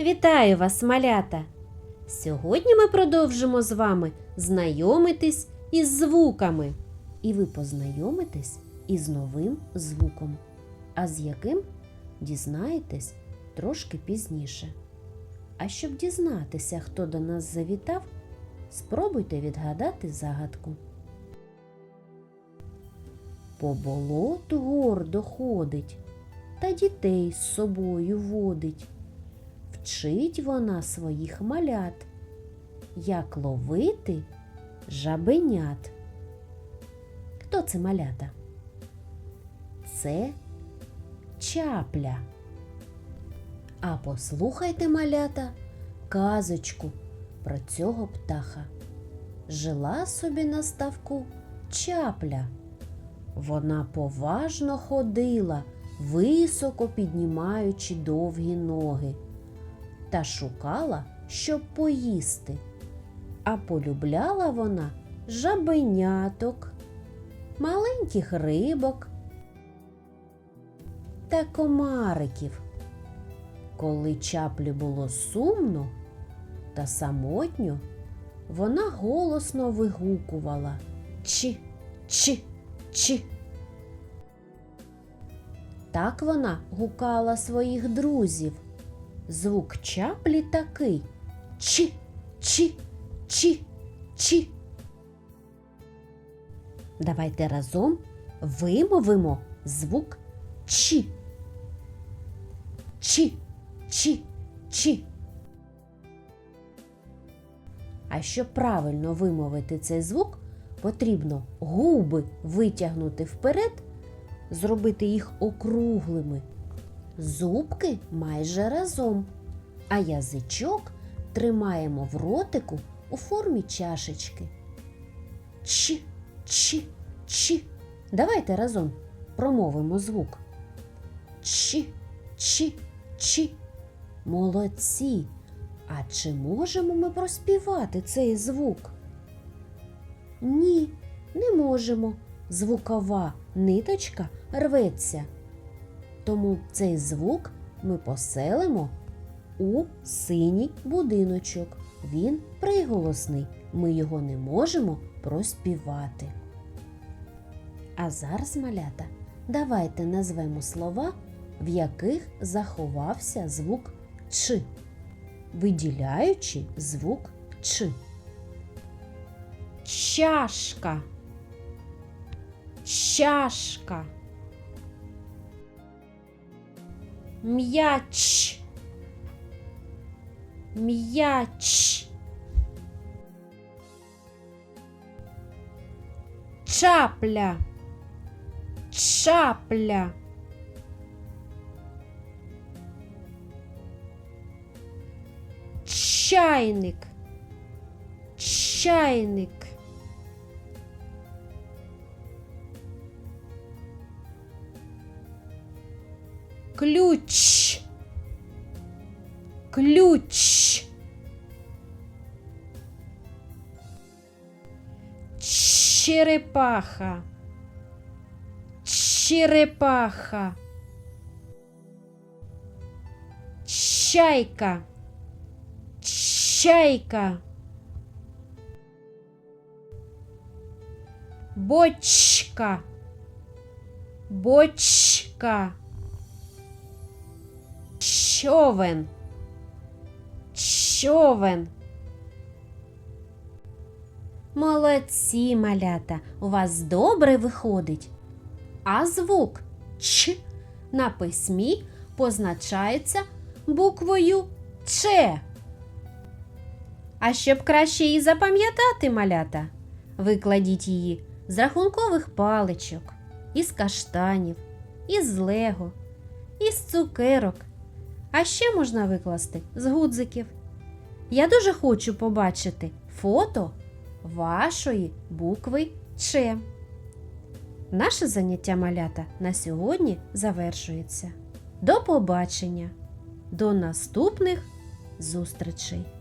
Вітаю вас, малята! Сьогодні ми продовжимо з вами знайомитись із звуками. І ви познайомитесь із новим звуком, а з яким дізнаєтесь трошки пізніше. А щоб дізнатися, хто до нас завітав, спробуйте відгадати загадку. По болоту гордо ходить, та дітей з собою водить. Вчить вона своїх малят, як ловити жабенят. Хто це малята? Це чапля. А послухайте, малята, казочку про цього птаха. Жила собі на ставку чапля. Вона поважно ходила, високо піднімаючи довгі ноги, та шукала, щоб поїсти. А полюбляла вона жабеняток, маленьких рибок та комариків. Коли чаплі було сумно та самотньо, вона голосно вигукувала Чи, чи, чи. Так вона гукала своїх друзів. Звук чаплі такий Чи, чи, чи, чи. Давайте разом вимовимо звук Чи. Чи, чи, чи. А щоб правильно вимовити цей звук, потрібно губи витягнути вперед, зробити їх округлими, зубки майже разом, а язичок тримаємо в ротику у формі чашечки. Чи, чи, чи. Давайте разом промовимо звук. Чи, чи, чи. Молодці. А чи можемо ми проспівати цей звук? Ні, не можемо. Звукова ниточка рветься. Тому цей звук ми поселимо у синій будиночок. Він приголосний. Ми його не можемо проспівати. А зараз, малята, давайте назвемо слова, в яких заховався звук Ч, виділяючи звук Ч. Чашка. Чашка. М'яч. М'яч. Чапля. Чапля. Чайник. Чайник. Ключ. Ключ. Черепаха. Черепаха. Чайка. Чайка. Бочка. Бочка. Човен. Човен. Молодці, малята, у вас добре виходить. А звук Ч на письмі позначається буквою Ч. А щоб краще її запам'ятати, малята, викладіть її з рахункових паличок, із каштанів, із лего, із цукерок. А ще можна викласти з гудзиків. Я дуже хочу побачити фото вашої букви Ч. Наше заняття малята на сьогодні завершується. До побачення! До наступних зустрічей!